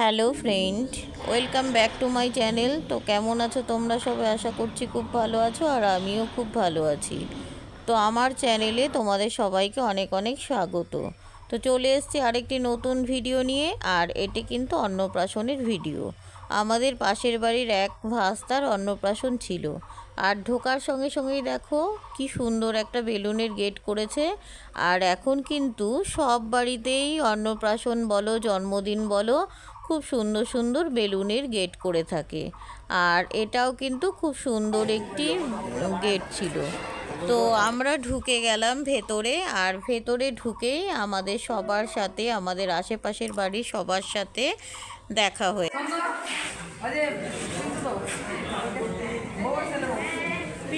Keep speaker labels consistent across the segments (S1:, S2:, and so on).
S1: Hello friend, welcome back to my channel. তো কেমন আছো তোমরা? সবাই আশা করছি খুব ভালো আছো আর আমিও খুব ভালো আছি। তো আমার চ্যানেলে তোমাদের সবাইকে অনেক অনেক স্বাগত। তো চলে এসেছি আরেকটি নতুন ভিডিও নিয়ে, আর এটি কিন্তু অন্নপ্রাশনের ভিডিও। আমাদের পাশের বাড়ির এক ভাস্তার অন্নপ্রাশন ছিল। আর ঢোকার সঙ্গে সঙ্গেই দেখো কি সুন্দর একটা বেলুনের গেট করেছে। আর এখন কিন্তু সব বাড়িতেই অন্নপ্রাশন বলো, জন্মদিন বলো, খুব সুন্দর সুন্দর বেলুনের গেট করে থাকে। আর এটাও কিন্তু খুব সুন্দর একটি গেট ছিল। তো আমরা ঢুকে গেলাম ভেতরে আর ভেতরে ঢুকেই আমাদের সবার সাথে, আমাদের আশেপাশের বাড়ির সবার সাথে দেখা হয়ে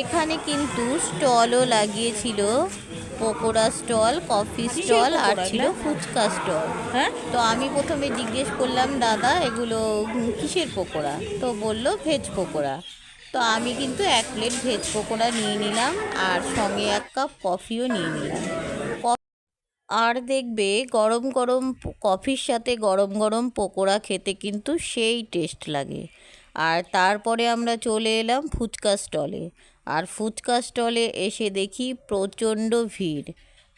S1: এখানে কিন্তু স্টলও লাগিয়েছিল। পকোড়া স্টল কফি স্টল আর ছিল ফুচকা স্টল।
S2: হ্যাঁ?
S1: তো আমি প্রথমে জিজ্ঞেস করলাম দাদা এগুলো কিসের পকোড়া? তো বলল ভেজ পকোড়া। তো আমি কিন্তু এক প্লেট ভেজ পকোড়া নিয়ে নিলাম আর সঙ্গে এক কাপ কফিও নিয়ে নিলাম। আর দেখবে গরম গরম কফির সাথে গরম গরম পকোড়া খেতে কিন্তু সেই টেস্ট লাগে। আর তারপরে আমরা চলে এলাম ফুচকা স্টলে। আর ফুচকা স্টলে এসে দেখি প্রচণ্ড ভিড়।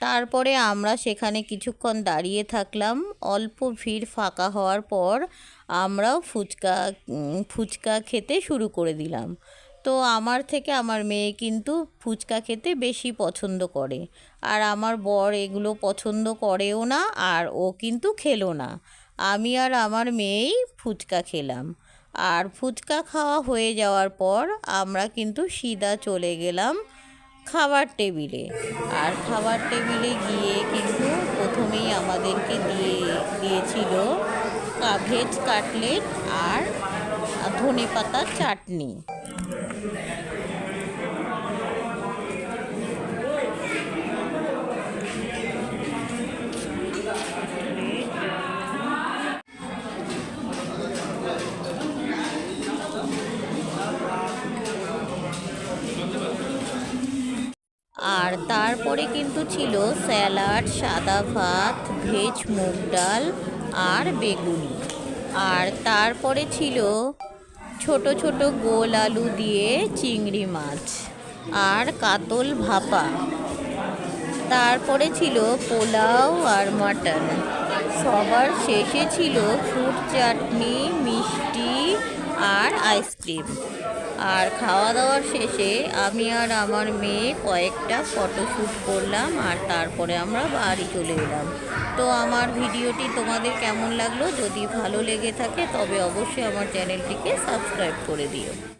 S1: তারপরে আমরা সেখানে কিছুক্ষণ দাঁড়িয়ে থাকলাম। অল্প ভিড় ফাঁকা হওয়ার পর আমরাও ফুচকা ফুচকা খেতে শুরু করে দিলাম। তো আমার থেকে আমার মেয়ে কিন্তু ফুচকা খেতে বেশি পছন্দ করে। আর আমার বর এগুলো পছন্দ করেও না আর ও কিন্তু খেলো না। আমি আর আমার মেয়েই ফুচকা খেলাম। আর ফুচকা খাওয়া হয়ে যাওয়ার পর আমরা কিন্তু সিধা চলে গেলাম খাবার টেবিলে। আর খাবার টেবিলে গিয়ে কিন্তু প্রথমেই আমাদেরকে দিয়ে, দিয়েছিল ভেজ কাটলেট আর ধনে পাতার চাটনি। আর তারপরে কিন্তু ছিল স্যালাড, সাদা ভাত, ভেজ মুগ ডাল আর বেগুনি। আর তারপরে ছিল ছোট ছোট গোল আলু দিয়ে চিংড়ি মাছ আর কাতল ভাপা। তারপরে ছিল পোলাও আর মাটন। সবার শেষে ছিল ফ্রুট চাটনি, মিষ্টি আর আইসক্রিম। আর খাওয়া দাওয়ার শেষে আমি আর আমার মেয়ে কয়েকটা ফটোশ্যুট করলাম আর তারপরে আমরা বাড়ি চলে এলাম। তো আমার ভিডিওটি তোমাদের কেমন লাগল? যদি ভালো লেগে থাকে তবে অবশ্যই আমার চ্যানেলটিকে সাবস্ক্রাইব করে দিও।